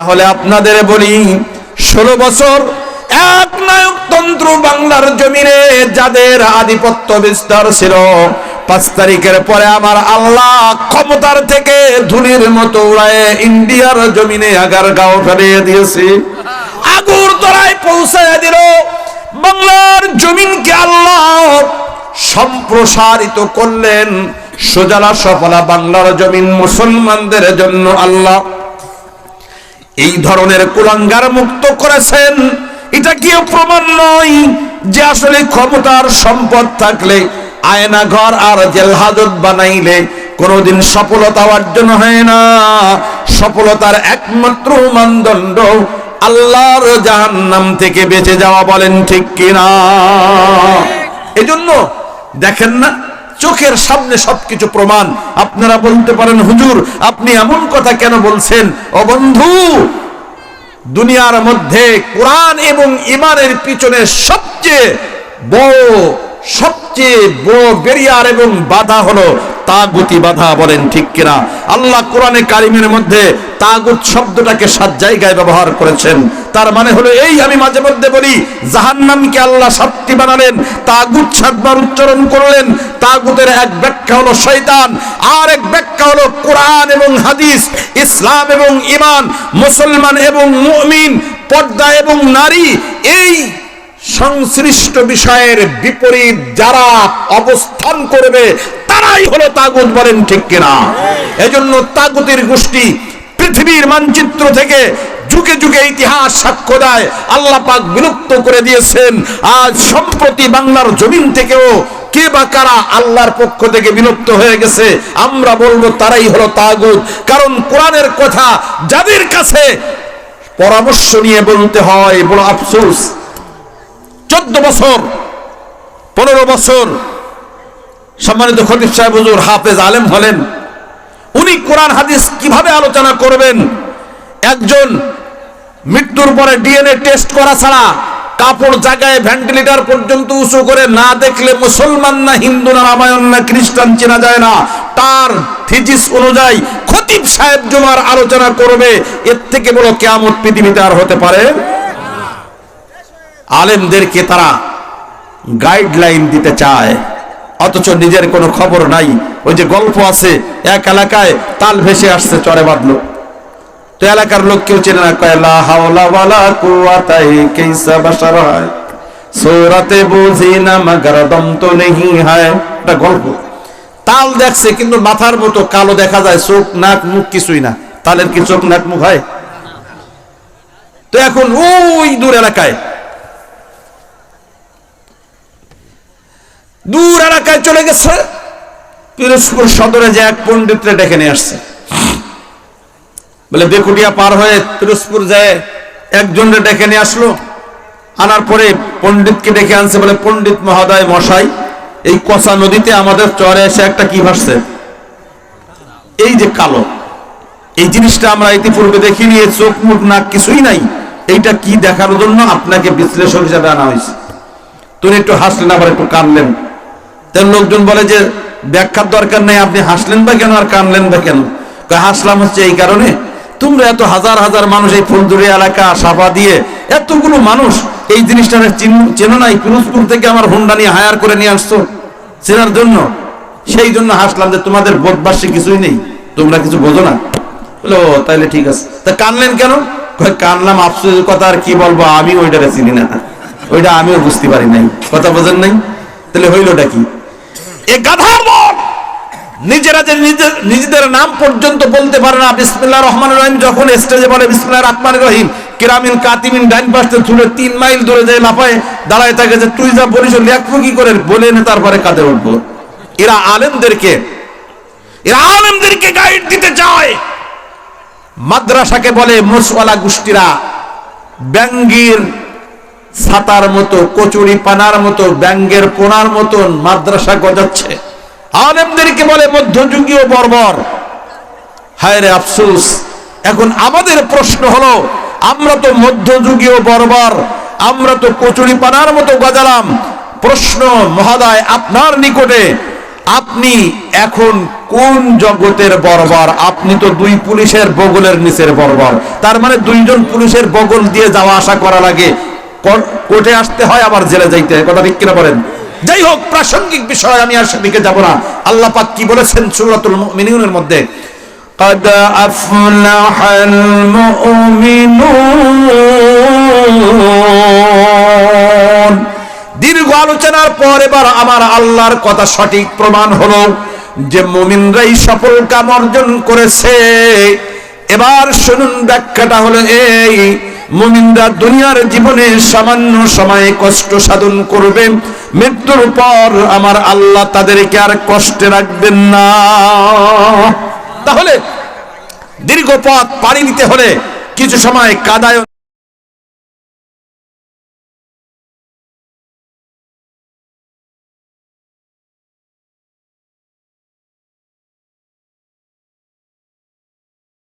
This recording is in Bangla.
তাহলে আপনাদের বলি, ষোলো বছর এক নায়কতন্ত্র বাংলার জমিনে যাদের আধিপত্য বিস্তার ছিল, পাঁচ তারিখের পরে আমার আল্লাহ ক্ষমতার থেকে ধুলির মতো উড়ায় ইন্ডিয়ার জমিনে আগার গাও ফেলিয়ে দিয়েছে। আগুর তলায় পৌঁছায় দিল। বাংলার জমিনকে আল্লাহ সম্প্রসারিত করলেন। সোজালা সফলা বাংলার জমিন মুসলমানদের জন্য আল্লাহ এই ধরনের কুলাঙ্গার মুক্ত করেছেন। এটা কেউ প্রমাণ নয় যে আসলে ক্ষমতার সম্পদ থাকলে আয়না ঘর আর জেল হাজত বানাইলে কোনোদিন সফলতা অর্জন হয় না। সফলতার একমাত্র মানদণ্ড আল্লাহর জাহান্নাম থেকে বেঁচে যাওয়া বলেন ঠিক কিনা? এজন্য দেখেন না চোখের সামনে সবকিছু প্রমাণ। আপনারা বলতে পারেন, হুজুর, আপনি এমন কথা কেন বলছেন? ও বন্ধু, দুনিয়ার মধ্যে কোরআন এবং ইমানের পিছনে সবচেয়ে বড় সবচেয়ে বড় বেরিয়ার এবং বাধা হলো তাগুতি বাধা, বলেন ঠিক কিনা? আল্লাহ কোরআনে কারিমের মধ্যে তাগুত শব্দটাকে সাত জায়গায় ব্যবহার করেছেন। তার মানে হলো এই আমি মাঝে মধ্যে বলি, জাহান্নামকে আল্লাহ সাতটি বানালেন, তাগুত সাতবার উচ্চারণ করলেন, তাগুতের এক ব্যাখ্যা হলো শয়তান, আর এক ব্যাখ্যা হলো কোরআন এবং হাদিস, ইসলাম এবং ইমান মুসলমান এবং মুমিন, পর্দা এবং নারী, এই সংশ্লিষ্ট বিষয়ের বিপরীত যারা অবস্থান করবে, তারাই হলো তাগুত বলেন ঠিক কিনা। এজন্য তাগুতের গোষ্ঠী পৃথিবীর মানচিত্র থেকে যুগে যুগে ইতিহাস সাক্ষ্য দেয়। আল্লাহ পাক বিলুপ্ত করে দিয়েছেন। আজ সম্প্রতি বাংলার জমিন থেকেও কে বা কারা আল্লাহর পক্ষ থেকে বিলুপ্ত হয়ে গেছে, আমরা বলব তারাই হলো তাগুত। কারণ কোরআনের কথা যাদের কাছে পরামর্শ নিয়ে বলতে হয় বড় আফসোস, চোদ্দ বছর, পনেরো বছর, সম্মানিত খতিব সাহেব, হুজুর হাফেজ আলেম হলেন। উনি কোরআন হাদিস কীভাবে আলোচনা করবেন? একজন মৃত্যুর পরে ডিএনএ টেস্ট করা ছাড়া কাপড় জায়গায় ভেন্টিলেটর পর্যন্ত উঁচু করে না দেখলে মুসলমান না হিন্দু না রামায়ণ না খ্রিস্টান চেনা যায় না। তার থিজিস অনুযায়ী খতিব সাহেব জমার আলোচনা করবে। এর থেকে বড় কেয়ামত পৃথিবীতে আর হতে পারে আলেমদেরকে তারা গাইডলাইন দিতে চায়। অথচ নিজের কোনো খবর নাই। ওই যে গল্প আছে, এক এলাকায় তাল ভেসে আসছে চরে বাঁধলো তো এলাকার লোক কেউ চেনে না, কয় হাওলা হয়। বুঝি না, মগর দম তো হয়। গল্প। তাল দেখছে, কিন্তু মাথার মতো কালো দেখা যায়, চোখ, নাক, মুখ কিছুই না। তালের কি চোখ, নাক, মুখ হয়? তো এখন ওই দূর এলাকায় দূর এলাকায় চলে গেছে, পিরোজপুর সদরে যে এক পণ্ডিতরে ডেকে নিয়ে আসছে। বলে বেকুটিয়া পার হয়ে পিরোজপুর যায়, একজনরে ডেকে নিয়ে আসলো। আনার পরে পণ্ডিতকে ডেকে আনছে বলে, পণ্ডিত মহোদয় মশাই, এই কষা নদীতে আমাদের চরে এসে একটা কি ভাসছে? এই যে কালো, এই জিনিসটা আমরা ইতিপূর্বে এর চোখ মুখ নাক কিছুই নাই। এইটা কি দেখার জন্য আপনাকে বিশ্লেষক হিসাবে আনা হয়েছে? তুমি একটু হাসলেন, আবার একটু কানলেন। তার লোকজন বলে যে, ব্যাখ্যার দরকার নেই, আপনি হাসলেন বা কেন আর কানলেন বা কেন? হাসলাম হচ্ছে এই কারণে তোমরা এত হাজার হাজার মানুষ এই ফুলদুরি এলাকা সাফা দিয়ে এতগুলো মানুষ এই জিনিসটা চিন- নাই? পিরোজপুর থেকে আমার হুন্ডা নিয়ে হায়ার করে নিয়ে আসছো চেনার জন্য। সেই জন্য হাসলাম যে তোমাদের বোধবাসী কিছুই নেই। তোমরা কিছু বোঝো না। বলে, ও ঠিক আছে। তা কানলেন কেন? কানলাম আফসোসের কথা আর কি বলব? আমি ওইটারে চিনি না। ওইটা আমিও বুঝতে পারি নাই। কথা বোঝেন নাই? তাহলে হইলটা কি? এ গাধার দল নিজেরা যে নিজে- নিজেদের নাম পর্যন্ত বলতে পারে না। বিসমিল্লাহ রহমান রহিম যখন স্টেজে বলে, বিসমিল্লাহ রহমান রহিম কিরামিন কাতিমিন ডাইন পাশে ছুড়ে তিন মাইল দূরে যায় লাফায় দাঁড়ায় থাকে যে, তুই যা বলিস লেখবো কি করে? বলে নে তারপরে কাঁদে উঠবো। এরা আলেমদেরকে এরা আলেমদেরকে গাইড দিতে চায়। মাদ্রাসাকে বলে মুসওয়ালা গোষ্ঠীরা, ব্যাঙ্গির ছাতার মতো কচুরি পানার মতো, ব্যাঙ্গের পোনার মতন মাদ্রাসা গজাচ্ছে। আলেমদেরকে বলে মধ্যযুগীয় বর্বর। হায় রে আফসুস, এখন আমাদের প্রশ্ন হলো, আমরা তো মধ্যযুগীয় বর্বর, আমরা তো কচুরি পানার মতো গজালাম। প্রশ্ন, মহোদয়, আপনার নিকটে, আপনি এখন কোন জগতের বর্বর? আপনি তো দুই পুলিশের বগলের নিচের বর্বর। তার মানে দুইজন পুলিশের বগল দিয়ে যাওয়া আসা করা লাগে। কর- কোর্টে আসতে হয়, আবার জেলে যাইতে হয়। কথা ঠিক কিনা বলেন? যাই হোক প্রাসঙ্গিক বিষয় আমি আর সেদিকে যাব না আল্লাহ পাক কি বলেছেন সূরাতুল মুমিনুনের মধ্যে قد أفلح المؤمنون দীর্ঘ আলোচনার পর এবার আমার আল্লাহর কথা সঠিক প্রমাণ হলো যে মুমিনরাই সফল কাম অর্জন করেছে এবার শুনুন ব্যাখ্যাটা হলো এই মুমিনরা দুনিয়ার জীবনে সামান্য সময়ে কষ্ট সাধন করবে। মৃত্যুর পর আমার আল্লাহ তাদেরকে আর কষ্টে রাখবেন না। তাহলে দীর্ঘ পথ পাড়ি দিতে হলে কিছু সময় কাদায়